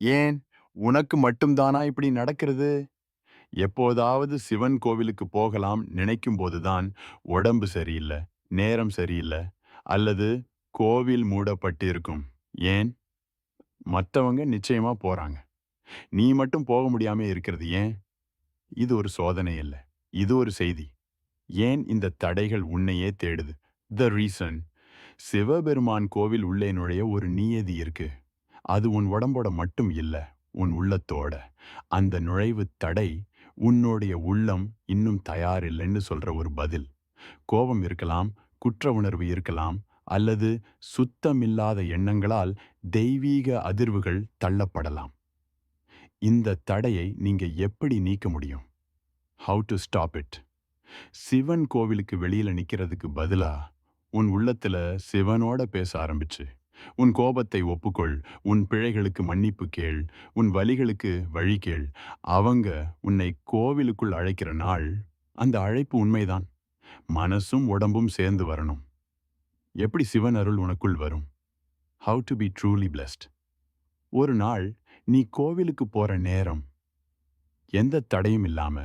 ஏன்? உனக்கு மட்டும்தானா இப்படி நடக்கிறது? எப்போதாவது சிவன் கோவிலுக்கு போகலாம் நினைக்கும் போதுதான் உடம்பு சரியில்லை நேரம் சரியில்லை அல்லது கோவில் மூடப்பட்டு இருக்கும் ஏன்? மற்றவங்க நிச்சயமா போறாங்க. நீ மட்டும் போக முடியாம இருக்கிறது ஏன்? இது ஒரு சோதனை இல்லை இது ஒரு செய்தி. ஏன் இந்த தடைகள் உன்னையே தேடுது? த ரீசன் சிவபெருமான் கோவில் உள்ளே நுழைய ஒரு நியதி இருக்கு. அது உன் உடம்போட மட்டும் இல்ல உன் உள்ளத்தோட. அந்த நுழைவு தடை உன்னுடைய உள்ளம் இன்னும் தயாரில்லைன்னு சொல்ற ஒரு பதில். கோபம் இருக்கலாம் குற்ற உணர்வு இருக்கலாம் அல்லது சுத்தமில்லாத எண்ணங்களால் தெய்வீக அதிர்வுகள் தள்ளப்படலாம். இந்த தடையை நீங்க எப்படி நீக்க முடியும்? How to stop it Sivan கோவிலுக்கு வெளியில நிக்கிறதுக்கு பதிலா உன் உள்ளத்துல சிவனோட பேச ஆரம்பிச்சு. உன் கோபத்தை ஒப்புக்கொள். உன் பிழைகளுக்கு மன்னிப்பு கேள். உன் வழிகளுக்கு வழி கேள். அவங்க உன்னை கோவிலுக்குள் அழைக்கிற நாள் அந்த அழைப்பு உண்மைதான். மனசும் உடம்பும் சேர்ந்து வரணும். எப்படி சிவன் அருள் உனக்குள் வரும்? How to be truly blessed ஒரு நாள் நீ கோவிலுக்கு போற நேரம் எந்த தடையும் இல்லாம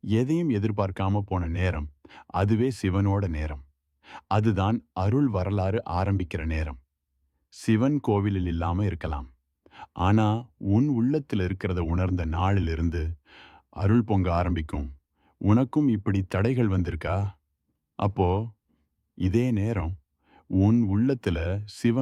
எதையும் எதிர்பார்க்காம போன நேரம் அதுவே சிவனோட நேரம். அதுதான் அருள் வரலாறு ஆரம்பிக்கிற நேரம். சிவன் கோவிலில் இல்லாம இருக்கலாம். ஆனா உன் உள்ளத்தில் இருக்கிறத உணர்ந்த நாளிலிருந்து அருள் பொங்க ஆரம்பிக்கும். உனக்கும் இப்படி தடைகள் வந்திருக்கா? அப்போ இதே நேரம் உன் உள்ளத்துல சிவன்